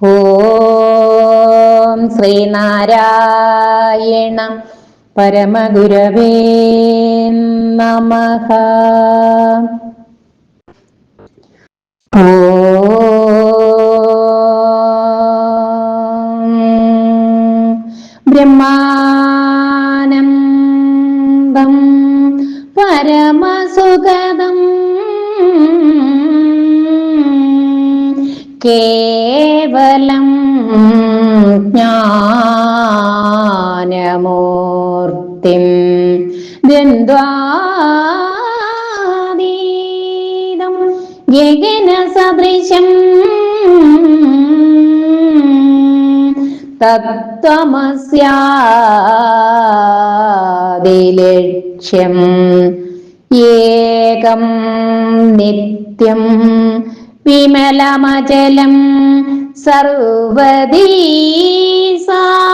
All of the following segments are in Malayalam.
ഓം ശ്രീനാരായണ പരമഗുരവേ നമ. ബ്രഹ്മാനന്ദം പരമസുഗതം കേവലം ജ്ഞാനമൂർത്തിം ഗഗന ഗഗനസദൃശം തത്വമസ്യാദിലക്ഷ്യം ഏകം നിത്യം വിമലമചലം സർവദീ സാക്ഷിഭൂതം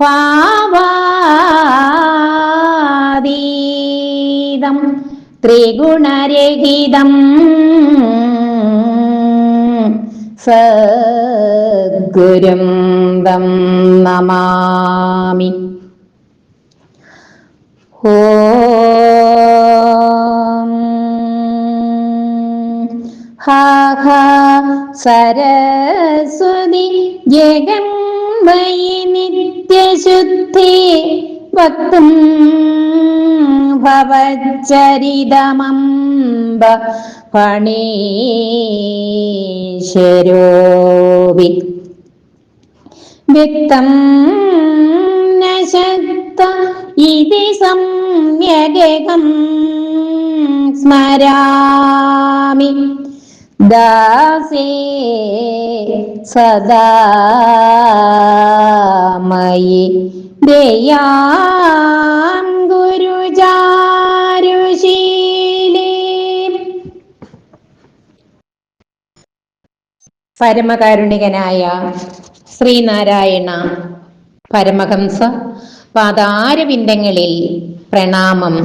ഭാവാതീതം ത്രിഗുണരഹിതം സദ്ഗുരും തം നമാമി. ഓം ഹാ സരസ്വതി ജഗന്മയി നിത്യശുദ്ധി വക്തും ഭവചരിതമംബ ഫണീശരോവി വ്യക്തം നശക്ത ശക്ത ഇതി സമ്യഗം സ്മരാമി. ദാസേ സദാമയി ദയാം ഗുരുചാരുശീലേ. പരമകാരുണികനായ ശ്രീനാരായണ പരമഹംസ പാതാരവിന്ദങ്ങളിൽ പ്രണാമം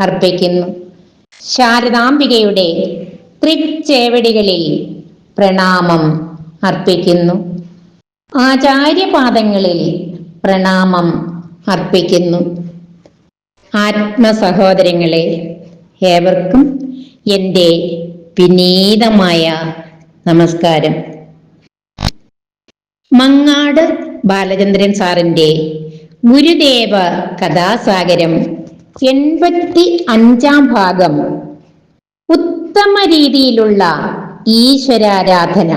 അർപ്പിക്കുന്നു. ശാരദാംബികയുടെ തൃച്ചേവടികളിൽ പ്രണാമം അർപ്പിക്കുന്നു. ആചാര്യപാദങ്ങളിൽ പ്രണാമം അർപ്പിക്കുന്നു. ആത്മസഹോദരങ്ങളെ ഏവർക്കും എന്റെ വിനീതമായ നമസ്കാരം. മങ്ങാട് ബാലചന്ദ്രൻ സാറിന്റെ ഗുരുദേവ കഥാസാഗരം എൺപത്തി അഞ്ചാം ഭാഗം ഉത്തമ രീതിയിലുള്ള ഈശ്വരാരാധന.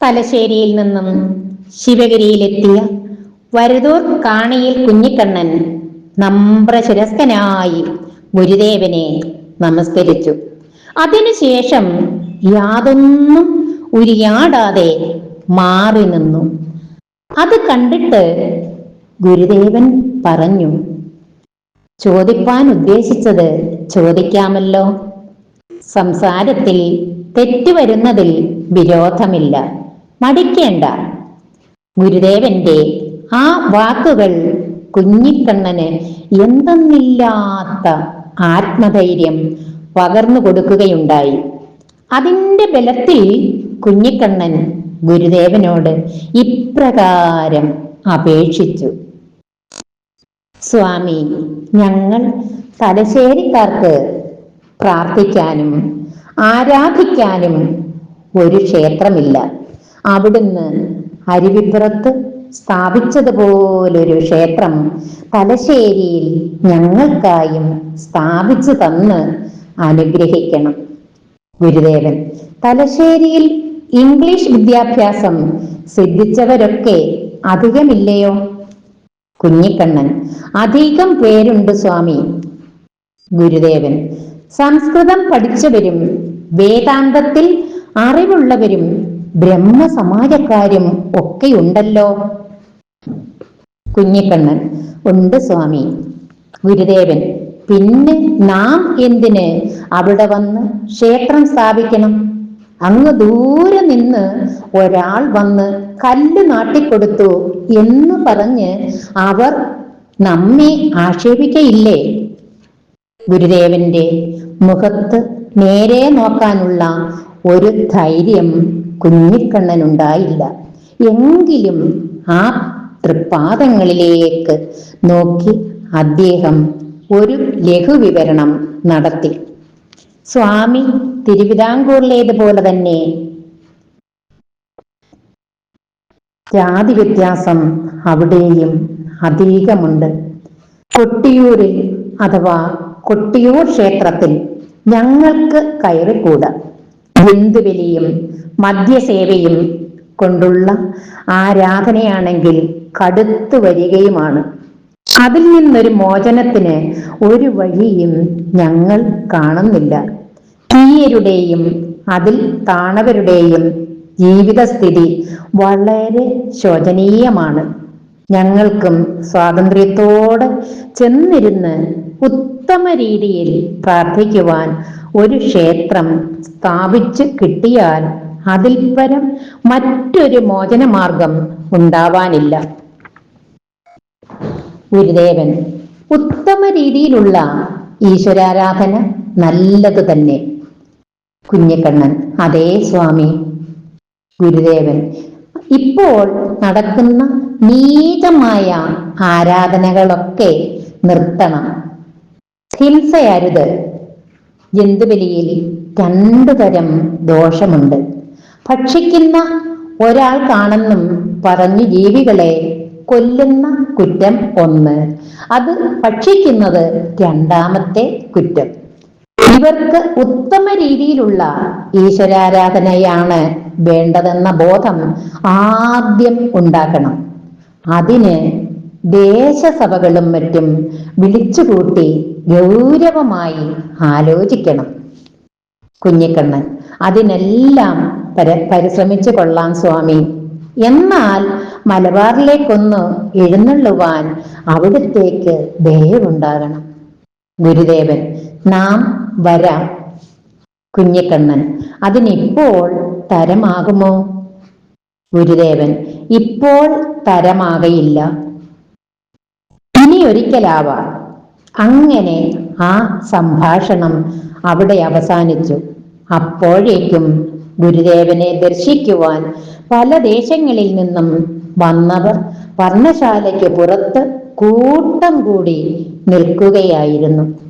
തലശ്ശേരിയിൽ നിന്നും ശിവഗിരിയിലെത്തിയ വരതൂർ കാണിയിൽ കുഞ്ഞിക്കണ്ണൻ നമ്രശിരസ്കനായി ഗുരുദേവനെ നമസ്കരിച്ചു. അതിനുശേഷം യാതൊന്നും ഉരിയാടാതെ മാറി നിന്നു. അത് കണ്ടിട്ട് ഗുരുദേവൻ പറഞ്ഞു ചോദിപ്പാൻ ഉദ്ദേശിച്ചത് ചോദിക്കാമല്ലോ. സംസാരത്തിൽ തെറ്റുവരുന്നതിൽ വിരോധമില്ല. മടിക്കേണ്ട. ഗുരുദേവന്റെ ആ വാക്കുകൾ കുഞ്ഞിക്കണ്ണന് എന്തെന്നില്ലാത്ത ആത്മധൈര്യം പകർന്നു കൊടുക്കുകയുണ്ടായി അതിന്റെ ബലത്തിൽ കുഞ്ഞിക്കണ്ണൻ ഗുരുദേവനോട് ഇപ്രകാരം അപേക്ഷിച്ചു. സ്വാമി ഞങ്ങൾ തലശ്ശേരിക്കാർക്ക് പ്രാർത്ഥിക്കാനും ആരാധിക്കാനും ഒരു ക്ഷേത്രമില്ല. അവിടുന്ന് അരുവിപ്പുറത്ത് സ്ഥാപിച്ചതുപോലൊരു ക്ഷേത്രം തലശ്ശേരിയിൽ ഞങ്ങൾക്കായും സ്ഥാപിച്ചു തന്ന് അനുഗ്രഹിക്കണം. ഗുരുദേവൻ തലശ്ശേരിയിൽ ഇംഗ്ലീഷ് വിദ്യാഭ്യാസം സിദ്ധിച്ചവരൊക്കെ അധികമില്ലയോ? കുഞ്ഞിക്കണ്ണൻ. അധികം പേരുണ്ട് സ്വാമി. ഗുരുദേവൻ. സംസ്കൃതം പഠിച്ചവരും വേദാന്തത്തിൽ അറിവുള്ളവരും ബ്രഹ്മസമാജക്കാരും ഒക്കെയുണ്ടല്ലോ. കുഞ്ഞിക്കണ്ണൻ. ഉണ്ട് സ്വാമി. ഗുരുദേവൻ. പിന്നെ നാം എന്തിന് അവിടെ വന്ന് ക്ഷേത്രം സ്ഥാപിക്കണം? അങ്ങ് ദൂരെ നിന്ന് ഒരാൾ വന്ന് കല്ല് നാട്ടിക്കൊടുത്തു എന്ന് പറഞ്ഞ് അവർ നമ്മെ ആക്ഷേപിക്കയില്ലേ? ഗുരുദേവന്റെ മുഖത്ത് നേരെ നോക്കാനുള്ള ഒരു ധൈര്യം കുഞ്ഞിക്കണ്ണനുണ്ടായില്ല. എങ്കിലും ആ തൃപ്പാദങ്ങളിലേക്ക് നോക്കി അദ്ദേഹം ഒരു ലഘുവിവരണം നടത്തി. സ്വാമി തിരുവിതാംകൂറിലേതുപോലെ തന്നെ. ജാതി വ്യത്യാസം അവിടെയും അധികമുണ്ട് കൊട്ടിയൂരിൽ അഥവാ കൊട്ടിയൂർ ക്ഷേത്രത്തിൽ ഞങ്ങൾക്ക് കയറിക്കൂടാ. ബിന്ദുവിലിയും മദ്യസേവയും കൊണ്ടുള്ള ആരാധനയാണെങ്കിൽ കടുത്തു വരികയുമാണ്. അതിൽ നിന്നൊരു മോചനത്തിന് ഒരു വഴിയും ഞങ്ങൾ കാണുന്നില്ല. തീയരുടെയും അതിൽ താണവരുടെയും ജീവിതസ്ഥിതി വളരെ ശോചനീയമാണ്. ഞങ്ങൾക്കും സ്വാതന്ത്ര്യത്തോടെ ചെന്നിരുന്ന് ഉത്തമ രീതിയിൽ പ്രാർത്ഥിക്കുവാൻ ഒരു ക്ഷേത്രം സ്ഥാപിച്ചു കിട്ടിയാൽ അതിൽ പരം മറ്റൊരു മോചനമാർഗം ഉണ്ടാവാനില്ല. ഗുരുദേവൻ ഉത്തമ രീതിയിലുള്ള ഈശ്വരാരാധന നല്ലത് തന്നെ കുഞ്ഞിക്കണ്ണൻ. അതേ സ്വാമി. ഗുരുദേവൻ. ഇപ്പോൾ നടക്കുന്ന നീചമായ ആരാധനകളൊക്കെ നിർത്തണം. ഹിംസയരുത്. ജന്തുബലിയിൽ രണ്ടു തരം ദോഷമുണ്ട്. ഭക്ഷിക്കുന്ന ഒരാൾ കാണുന്നും പറഞ്ഞു ജീവികളെ കൊല്ലുന്ന കുറ്റം ഒന്ന്. അത് ഭക്ഷിക്കുന്നത് രണ്ടാമത്തെ കുറ്റം. ഇവർക്ക് ഉത്തമ രീതിയിലുള്ള ഈശ്വരാരാധനയാണ് വേണ്ടതെന്ന ബോധം ആദ്യം ഉണ്ടാക്കണം അതിന് ദേശസഭകളും മറ്റും വിളിച്ചുകൂട്ടി ഗൗരവമായി ആലോചിക്കണം. കുഞ്ഞിക്കണ്ണൻ അതിനെല്ലാം പര പരിശ്രമിച്ചു കൊള്ളാം സ്വാമി. എന്നാൽ മലബാറിലേക്കൊന്ന് എഴുന്നള്ളുവാൻ അവിടത്തേക്ക് ദയവുണ്ടാകണം. ഗുരുദേവൻ നാം വരാം കുഞ്ഞിക്കണ്ണൻ. അതിനിപ്പോൾ തരമാകുമോ? ഗുരുദേവൻ ഇപ്പോൾ തരമാകയില്ല. ഇനി അങ്ങനെ ആ സംഭാഷണം അവിടെ അവസാനിച്ചു. അപ്പോഴേക്കും ഗുരുദേവനെ ദർശിക്കുവാൻ പല ദേശങ്ങളിൽ നിന്നും വന്നവർ വർണശാലയ്ക്ക് പുറത്ത് കൂട്ടം കൂടി നിൽക്കുകയായിരുന്നു.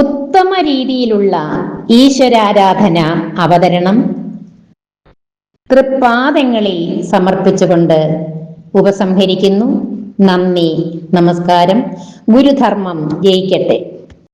ഉത്തമ രീതിയിലുള്ള ഈശ്വരാരാധന അവതരണം തൃപ്പാദങ്ങളിൽ സമർപ്പിച്ചുകൊണ്ട് ഉപസംഹരിക്കുന്നു. നന്ദി നമസ്കാരം. ഗുരുധർമ്മം ജയിക്കട്ടെ.